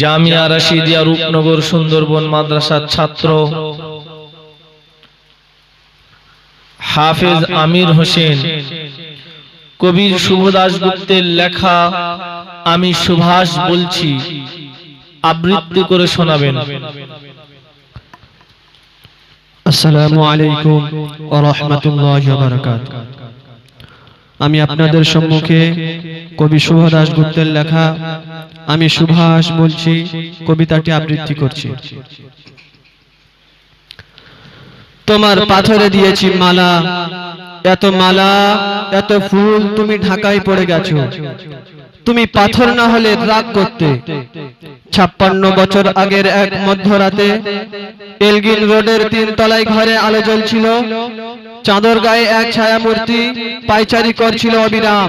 জামিয়া রাশিদিয়া রূপনগর সুন্দরবন মাদ্রাসার ছাত্র। হাফেজ আমির হোসেন। কবির শুভদাস গুপ্তের লেখা আমি সুভাষ বলছি। আবৃত্তি করে শোনাবেন। আসসালামু আলাইকুম ওয়া রাহমাতুল্লাহি ওয়া আমি আপনাদের সম্মুখে কবি সুভাষ গুপ্তের লেখা আমি সুভাষ বলছি কবিতাটি আবৃত্তি করছি। তোমার পাথরে দিয়েছি মালা। এত মালা এত ফুল তুমি ঢাকায় পড়ে গেছো। তুমি পাথর না হলে রাগ করতে। ছাপ্পান্ন বছর আগের এক মধ্যরাতে এলগিন রোডের তিন তলায় ঘরে আলো জ্বলছিল। চাঁদর গায়ে এক ছায়ামূর্তি পাইচারি করছিল অবিরাম।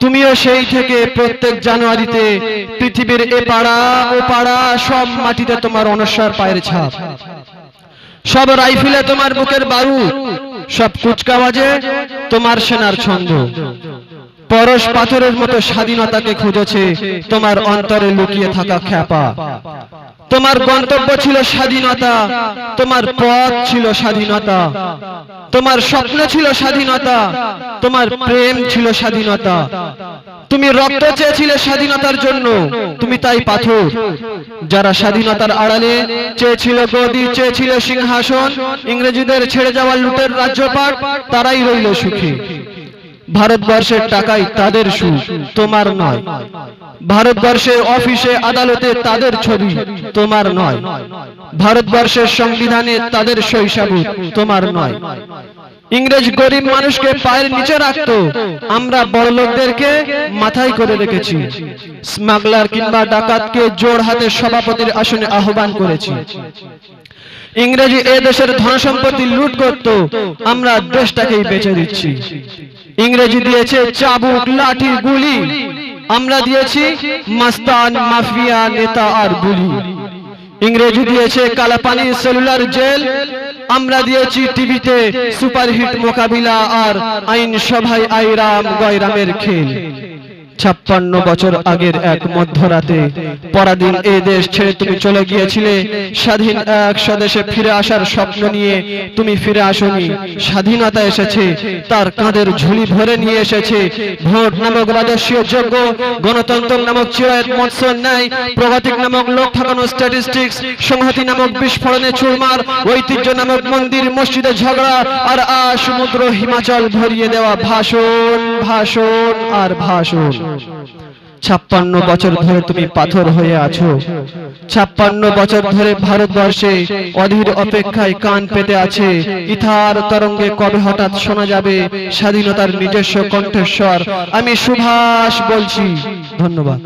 তুমিও সেই থেকে প্রত্যেক জানুয়ারিতে পৃথিবীর এ পাড়া, ও পাড়া, সব মাটিতে তোমার অনস্বর পায়ের ছাপ। সব রাইফিলে তোমার বুকের বারু সব কুচকাওয়াজে তোমার সেনার ছন্দ। পরশ পাথরের মতো স্বাধীনতাকে খুঁজেছে তোমার অন্তরে লুকিয়ে থাকা খ্যাপা। তোমার গন্তব্য ছিল স্বাধীনতা। তোমার পথ ছিল স্বাধীনতা। তোমার স্বপ্ন ছিল স্বাধীনতা। তোমার প্রেম ছিল স্বাধীনতা। তুমি রক্ত চেয়েছিলে স্বাধীনতার জন্য। তুমি তাই পাথর। যারা স্বাধীনতার আড়ালে চেয়েছিল গদি চেয়েছিল সিংহাসন, ইংরেজিদের ছেড়ে যাওয়া লুটের রাজ্যপাট, তারাই রইল সুখী। ভারতবর্ষের টাকাই তাদের সুখ, তোমার নয়। ভারতবর্ষের অফিসে আদালতে তাদের ছবি তোমার নয়। ভারতবর্ষের সংবিধানে তাদের শৈশাবুত তোমার নয়। ইংরেজ গরিব মানুষকে পায়ের নিচে রাখতো। আমরা বড় লোকদেরকে মাথায় করে রেখেছি। স্মাগলার কিংবা ডাকাতকে জোর হাতে সভাপতির আসনে আহ্বান করেছি। ইংরেজি এ দেশের ধন সম্পত্তি লুট করত। আমরা দেশটাকেই বেঁচে দিচ্ছি। ইংরেজি দিয়েছে চাবুক লাঠি গুলি। আমরা দিয়েছি মাস্তান মাফিয়া নেতা আর গুলি ইংরেজি দিয়েছে কালাপানি সেলুলার জেল। আমরা দিয়েছি টিভিতে সুপারহিট মোকাবিলা আর আইন সভায় আইরাম গয়রামের খেল। ছাপ্পান্ন বছর আগের এক মধ্যরাতে পরাধীন এ দেশ ছেড়ে তুমি চলে গিয়েছিলে। স্বাধীন এক স্বদেশে ফিরে আসার স্বপ্ন নিয়ে তুমি ফিরে আসনি। স্বাধীনতা এসেছে তার কাঁধের ঝুলি ভরে নিয়ে এসেছে। ভোট নামক রাজস্বীয় যোগ্য গণতন্ত্র নামক চিরায়ত মৎস্য ন্যায় প্রগতিক নামক লোক ঠকানো স্ট্যাটিস্টিক্স সংহতি নামক বিস্ফোরণে চুরমার ঐতিহ্য নামক মন্দির মসজিদে ঝগড়া আর আ সমুদ্র হিমাচল ভরিয়ে দেওয়া ভাষণ। ভাষণ আর ভাষণ। ছাপ্পান্ন বছর ধরে তুমি পাথর হয়ে আছো। ছাপ্পান্ন বছর ধরে ভারতবর্ষে অধীর অপেক্ষায় কান পেতে আছে। ইথার তরঙ্গে কবে হঠাৎ শোনা যাবে স্বাধীনতার নিজস্ব কণ্ঠস্বর? আমি সুভাষ বলছি। ধন্যবাদ।